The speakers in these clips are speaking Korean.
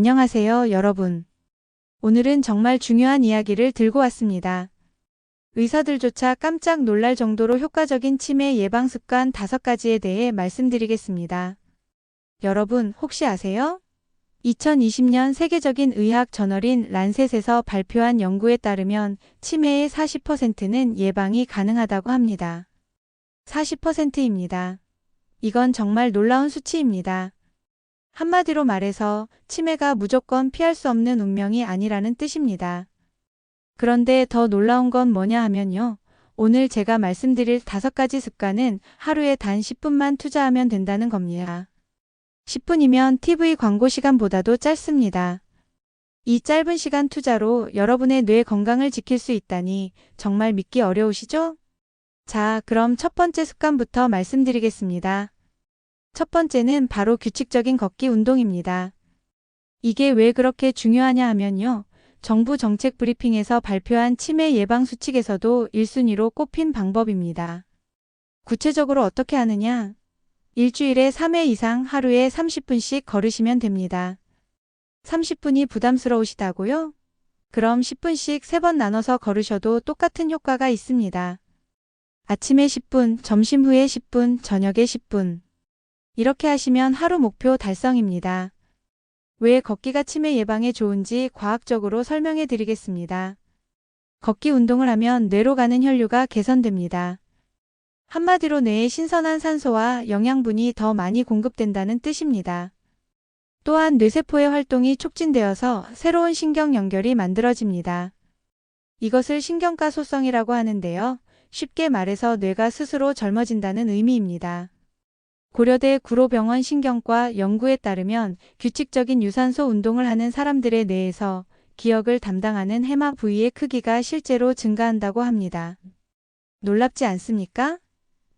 안녕하세요, 여러분. 오늘은 정말 중요한 이야기를 들고 왔습니다. 의사들조차 깜짝 놀랄 정도로 효과적인 치매 예방 습관 5가지에 대해 말씀드리겠습니다. 여러분, 혹시 아세요? 2020년 세계적인 의학 저널인 란셋에서 발표한 연구에 따르면 치매의 40%는 예방이 가능하다고 합니다. 40%입니다. 이건 정말 놀라운 수치입니다. 한마디로 말해서 치매가 무조건 피할 수 없는 운명이 아니라는 뜻입니다. 그런데 더 놀라운 건 뭐냐 하면요. 오늘 제가 말씀드릴 다섯 가지 습관은 하루에 단 10분만 투자하면 된다는 겁니다. 10분이면 TV 광고 시간보다도 짧습니다. 이 짧은 시간 투자로 여러분의 뇌 건강을 지킬 수 있다니 정말 믿기 어려우시죠? 자, 그럼 첫 번째 습관부터 말씀드리겠습니다. 첫 번째는 바로 규칙적인 걷기 운동입니다. 이게 왜 그렇게 중요하냐 하면요. 정부 정책 브리핑에서 발표한 치매 예방 수칙에서도 1순위로 꼽힌 방법입니다. 구체적으로 어떻게 하느냐? 일주일에 3회 이상 하루에 30분씩 걸으시면 됩니다. 30분이 부담스러우시다고요? 그럼 10분씩 3번 나눠서 걸으셔도 똑같은 효과가 있습니다. 아침에 10분, 점심 후에 10분, 저녁에 10분. 이렇게 하시면 하루 목표 달성입니다. 왜 걷기가 치매 예방에 좋은지 과학적으로 설명해 드리겠습니다. 걷기 운동을 하면 뇌로 가는 혈류가 개선됩니다. 한마디로 뇌에 신선한 산소와 영양분이 더 많이 공급된다는 뜻입니다. 또한 뇌세포의 활동이 촉진되어서 새로운 신경 연결이 만들어집니다. 이것을 신경가소성이라고 하는데요. 쉽게 말해서 뇌가 스스로 젊어진다는 의미입니다. 고려대 구로병원 신경과 연구에 따르면 규칙적인 유산소 운동을 하는 사람들의 뇌에서 기억을 담당하는 해마 부위의 크기가 실제로 증가한다고 합니다. 놀랍지 않습니까?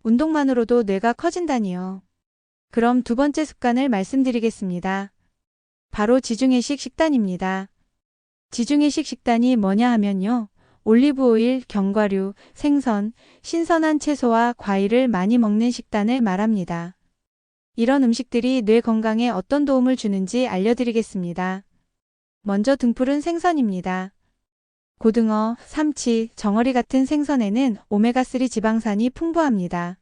운동만으로도 뇌가 커진다니요. 그럼 두 번째 습관을 말씀드리겠습니다. 바로 지중해식 식단입니다. 지중해식 식단이 뭐냐 하면요. 올리브오일, 견과류, 생선, 신선한 채소와 과일을 많이 먹는 식단을 말합니다. 이런 음식들이 뇌 건강에 어떤 도움을 주는지 알려드리겠습니다. 먼저 등푸른 생선입니다. 고등어, 삼치, 정어리 같은 생선에는 오메가3 지방산이 풍부합니다.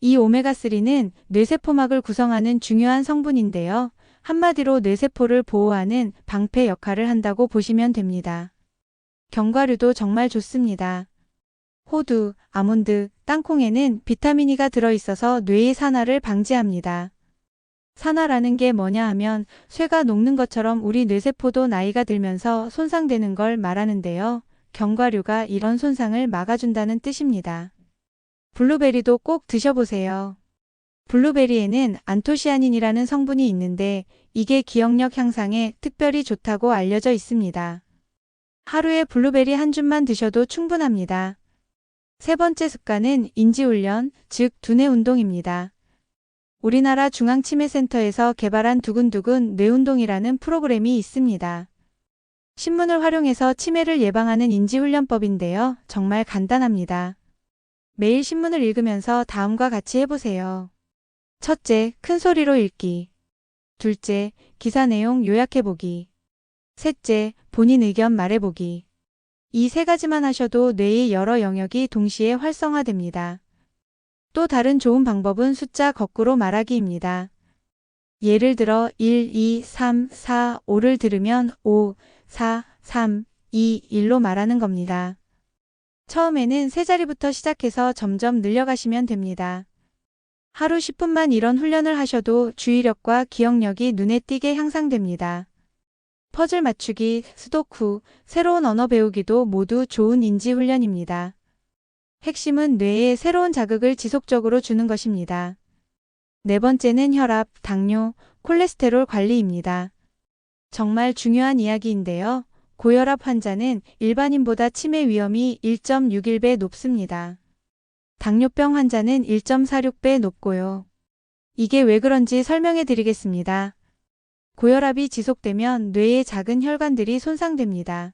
이 오메가3는 뇌세포막을 구성하는 중요한 성분인데요. 한마디로 뇌세포를 보호하는 방패 역할을 한다고 보시면 됩니다. 견과류도 정말 좋습니다. 호두, 아몬드, 땅콩에는 비타민 E가 들어있어서 뇌의 산화를 방지합니다. 산화라는 게 뭐냐 하면 쇠가 녹는 것처럼 우리 뇌세포도 나이가 들면서 손상되는 걸 말하는데요. 견과류가 이런 손상을 막아준다는 뜻입니다. 블루베리도 꼭 드셔보세요. 블루베리에는 안토시아닌이라는 성분이 있는데 이게 기억력 향상에 특별히 좋다고 알려져 있습니다. 하루에 블루베리 한 줌만 드셔도 충분합니다. 세 번째 습관은 인지훈련, 즉 두뇌 운동입니다. 우리나라 중앙치매센터에서 개발한 두근두근 뇌운동이라는 프로그램이 있습니다. 신문을 활용해서 치매를 예방하는 인지훈련법인데요. 정말 간단합니다. 매일 신문을 읽으면서 다음과 같이 해보세요. 첫째, 큰 소리로 읽기. 둘째, 기사 내용 요약해보기. 셋째, 본인 의견 말해보기. 이 세 가지만 하셔도 뇌의 여러 영역이 동시에 활성화됩니다. 또 다른 좋은 방법은 숫자 거꾸로 말하기입니다. 예를 들어 1, 2, 3, 4, 5를 들으면 5, 4, 3, 2, 1로 말하는 겁니다. 처음에는 세 자리부터 시작해서 점점 늘려가시면 됩니다. 하루 10분만 이런 훈련을 하셔도 주의력과 기억력이 눈에 띄게 향상됩니다. 퍼즐 맞추기, 수도쿠, 새로운 언어 배우기도 모두 좋은 인지 훈련입니다. 핵심은 뇌에 새로운 자극을 지속적으로 주는 것입니다. 네 번째는 혈압, 당뇨, 콜레스테롤 관리입니다. 정말 중요한 이야기인데요. 고혈압 환자는 일반인보다 치매 위험이 1.61배 높습니다. 당뇨병 환자는 1.46배 높고요. 이게 왜 그런지 설명해 드리겠습니다. 고혈압이 지속되면 뇌의 작은 혈관들이 손상됩니다.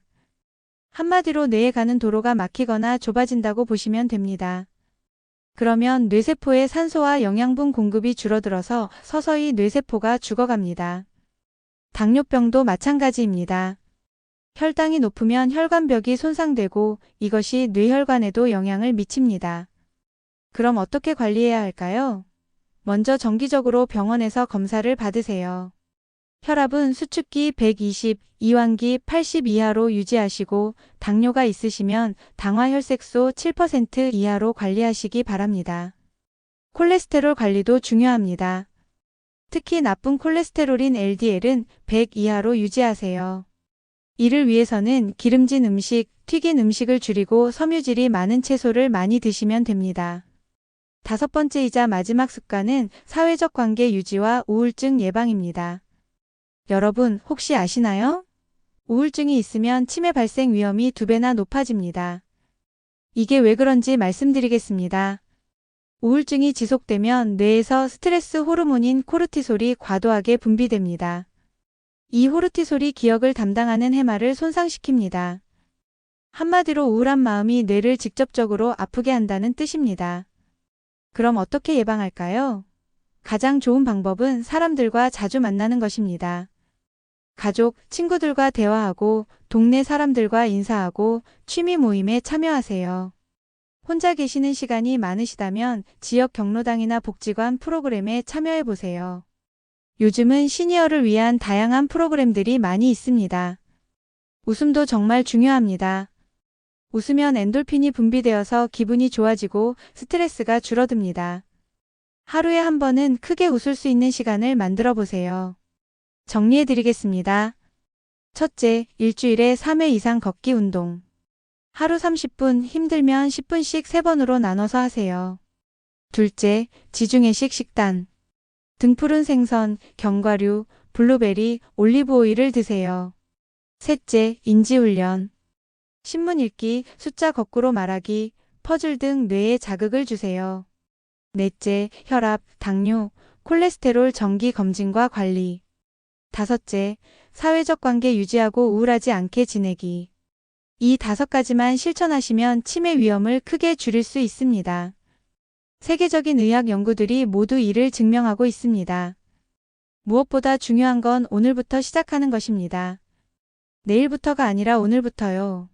한마디로 뇌에 가는 도로가 막히거나 좁아진다고 보시면 됩니다. 그러면 뇌세포의 산소와 영양분 공급이 줄어들어서 서서히 뇌세포가 죽어갑니다. 당뇨병도 마찬가지입니다. 혈당이 높으면 혈관벽이 손상되고 이것이 뇌혈관에도 영향을 미칩니다. 그럼 어떻게 관리해야 할까요? 먼저 정기적으로 병원에서 검사를 받으세요. 혈압은 수축기 120, 이완기 80 이하로 유지하시고 당뇨가 있으시면 당화혈색소 7% 이하로 관리하시기 바랍니다. 콜레스테롤 관리도 중요합니다. 특히 나쁜 콜레스테롤인 LDL은 100 이하로 유지하세요. 이를 위해서는 기름진 음식, 튀긴 음식을 줄이고 섬유질이 많은 채소를 많이 드시면 됩니다. 다섯 번째이자 마지막 습관은 사회적 관계 유지와 우울증 예방입니다. 여러분 혹시 아시나요? 우울증이 있으면 치매 발생 위험이 두 배나 높아집니다. 이게 왜 그런지 말씀드리겠습니다. 우울증이 지속되면 뇌에서 스트레스 호르몬인 코르티솔이 과도하게 분비됩니다. 이 호르티솔이 기억을 담당하는 해마를 손상시킵니다. 한마디로 우울한 마음이 뇌를 직접적으로 아프게 한다는 뜻입니다. 그럼 어떻게 예방할까요? 가장 좋은 방법은 사람들과 자주 만나는 것입니다. 가족, 친구들과 대화하고 동네 사람들과 인사하고 취미 모임에 참여하세요. 혼자 계시는 시간이 많으시다면 지역 경로당이나 복지관 프로그램에 참여해 보세요. 요즘은 시니어를 위한 다양한 프로그램들이 많이 있습니다. 웃음도 정말 중요합니다. 웃으면 엔돌핀이 분비되어서 기분이 좋아지고 스트레스가 줄어듭니다. 하루에 한 번은 크게 웃을 수 있는 시간을 만들어 보세요. 정리해 드리겠습니다. 첫째, 일주일에 3회 이상 걷기 운동. 하루 30분, 힘들면 10분씩 3번으로 나눠서 하세요. 둘째, 지중해식 식단. 등푸른 생선, 견과류, 블루베리, 올리브 오일을 드세요. 셋째, 인지훈련. 신문 읽기, 숫자 거꾸로 말하기, 퍼즐 등 뇌에 자극을 주세요. 넷째, 혈압, 당뇨, 콜레스테롤 정기 검진과 관리. 다섯째, 사회적 관계 유지하고 우울하지 않게 지내기. 이 다섯 가지만 실천하시면 치매 위험을 크게 줄일 수 있습니다. 세계적인 의학 연구들이 모두 이를 증명하고 있습니다. 무엇보다 중요한 건 오늘부터 시작하는 것입니다. 내일부터가 아니라 오늘부터요.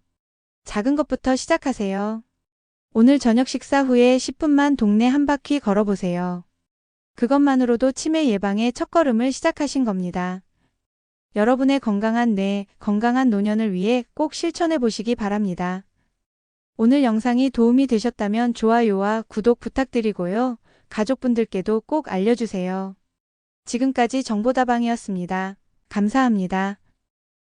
작은 것부터 시작하세요. 오늘 저녁 식사 후에 10분만 동네 한 바퀴 걸어보세요. 그것만으로도 치매 예방의 첫걸음을 시작하신 겁니다. 여러분의 건강한 뇌, 건강한 노년을 위해 꼭 실천해 보시기 바랍니다. 오늘 영상이 도움이 되셨다면 좋아요와 구독 부탁드리고요. 가족분들께도 꼭 알려주세요. 지금까지 정보다방이었습니다. 감사합니다.